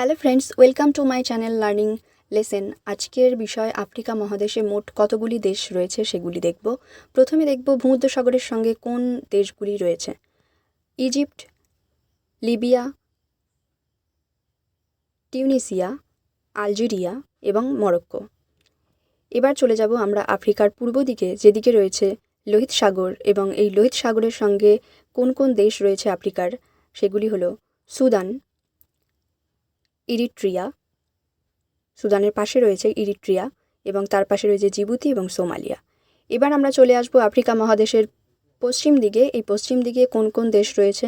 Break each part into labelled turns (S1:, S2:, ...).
S1: Hello friends, welcome to my channel learning lesson. আজকের বিষয়, Africa মহাদেশে মোট কতগুলি দেশ রয়েছে সেগুলি দেখব। প্রথমে দেখব ভূমধ্যসাগরের সঙ্গে কোন দেশগুলি রয়েছে। ইজিপ্ট, লিবিয়া, টিউনিসিয়া, আলজেরিয়া এবং মরক্কো। এবার চলে যাব আমরা আফ্রিকার পূর্ব দিকে, যেদিকে রয়েছে লোহিত সাগর এবং এই লোহিত সাগরের সঙ্গে কোন কোন দেশ রয়েছে আফ্রিকার, সেগুলি হলো সুদান ইরিট্রিয়া, সুদানের পাশে রয়েছে ইরিট্রিয়া এবং তার পাশে রয়েছে জিবুতি এবং সোমালিয়া। এবার আমরা চলে আসব আফ্রিকা মহাদেশের পশ্চিম দিকে। এই পশ্চিম দিকে কোন কোন দেশ রয়েছে?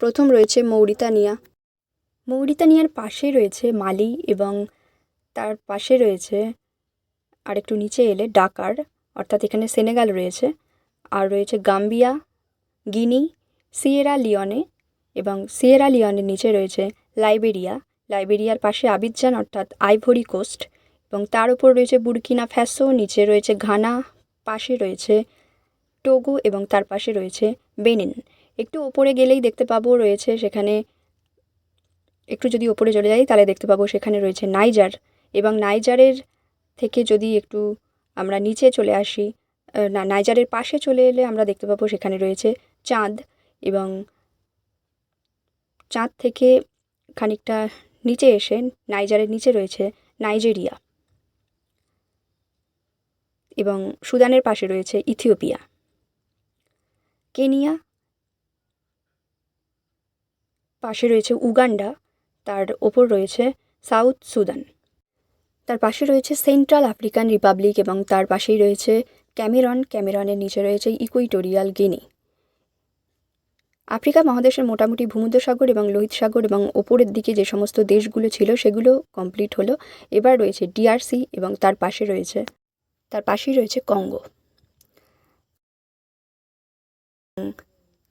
S1: প্রথম রয়েছে মৌরিতানিয়া। মৌরিতানিয়ার পাশে রয়েছে মালি এবং তার পাশে রয়েছে আর একটু নিচে এলে ডাকার, অর্থাৎ এখানে সেনেগাল রয়েছে। আর রয়েছে গাম্বিয়া, গিনি, সিয়েরা লিওনে এবং সিয়েরা লিওনের নিচে রয়েছে লাইবেরিয়া। লাইবেরিয়ার পাশে আবিদজান অর্থাৎ আইভরি কোস্ট এবং তার উপর রয়েছে বুরকিনা ফ্যাসো, নিচে রয়েছে ঘানা, পাশে রয়েছে টোগো এবং তার পাশে রয়েছে বেনিন। একটু ওপরে গেলেই দেখতে পাবো রয়েছে সেখানে, একটু যদি ওপরে চলে যাই তাহলে দেখতে পাবো সেখানে রয়েছে নাইজার এবং নাইজারের থেকে যদি একটু আমরা নিচে চলে আসি না, নাইজারের পাশে চলে এলে আমরা দেখতে পাবো সেখানে রয়েছে চাঁদ এবং চাঁদ থেকে খানিকটা নিচে এসে নাইজারের নিচে রয়েছে নাইজেরিয়া এবং সুদানের পাশে রয়েছে ইথিওপিয়া। কেনিয়া পাশে রয়েছে উগান্ডা, তার ওপর রয়েছে সাউথ সুদান। তার পাশে রয়েছে সেন্ট্রাল আফ্রিকান রিপাবলিক এবং তার পাশেই রয়েছে ক্যামেরন। ক্যামেরনের নিচে রয়েছে ইকুইটোরিয়াল গিনি। আফ্রিকা মহাদেশের মোটামুটি ভূমধ্যসাগর এবং লোহিত সাগর এবং ওপরের দিকে যে সমস্ত দেশগুলো ছিল, সেগুলো কমপ্লিট হলো। এবার রয়েছে ডিআরসি এবং তার পাশে রয়েছে, তার পাশেই রয়েছে কঙ্গো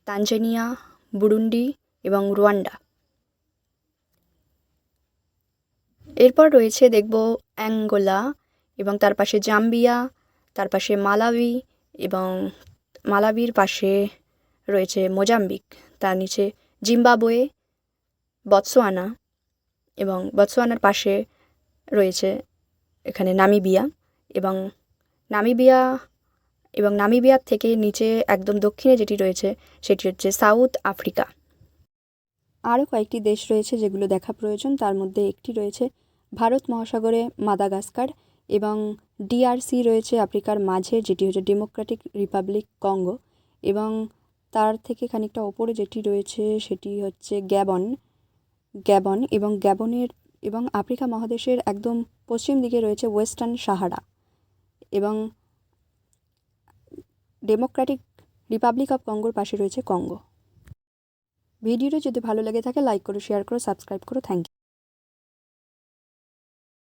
S1: তানজানিয়া, বুরুন্ডি এবং রুয়ান্ডা। এরপর রয়েছে দেখব অ্যাঙ্গোলা এবং তার পাশে জাম্বিয়া, তার পাশে মালাবি এবং মালাবির পাশে রয়েছে মোজাম্বিক, তার নিচে জিম্বাবোয়ে বতসোয়ানা এবং বতসোয়ানার পাশে রয়েছে এখানে নামিবিয়া এবং নামিবিয়া এবং নামিবিয়ার থেকে নিচে একদম দক্ষিণে যেটি রয়েছে সেটি হচ্ছে সাউথ আফ্রিকা। আরও কয়েকটি দেশ রয়েছে যেগুলো দেখা প্রয়োজন, তার মধ্যে একটি রয়েছে ভারত মহাসাগরে মাদাগাস্কার এবং ডিআরসি রয়েছে আফ্রিকার মাঝে, যেটি হচ্ছে ডেমোক্রেটিক রিপাবলিক কঙ্গো এবং তার থেকে খানিকটা ওপরে যেটি রয়েছে সেটি হচ্ছে গ্যাবন। গ্যাবন এবং গ্যাবনের এবং আফ্রিকা মহাদেশের একদম পশ্চিম দিকে রয়েছে ওয়েস্টার্ন সাহারা এবং ডেমোক্রেটিক রিপাবলিক অফ কঙ্গোর পাশে রয়েছে কঙ্গো। ভিডিওটি যদি ভালো লেগে থাকে, লাইক করো, শেয়ার করো, সাবস্ক্রাইব করো। Thank you.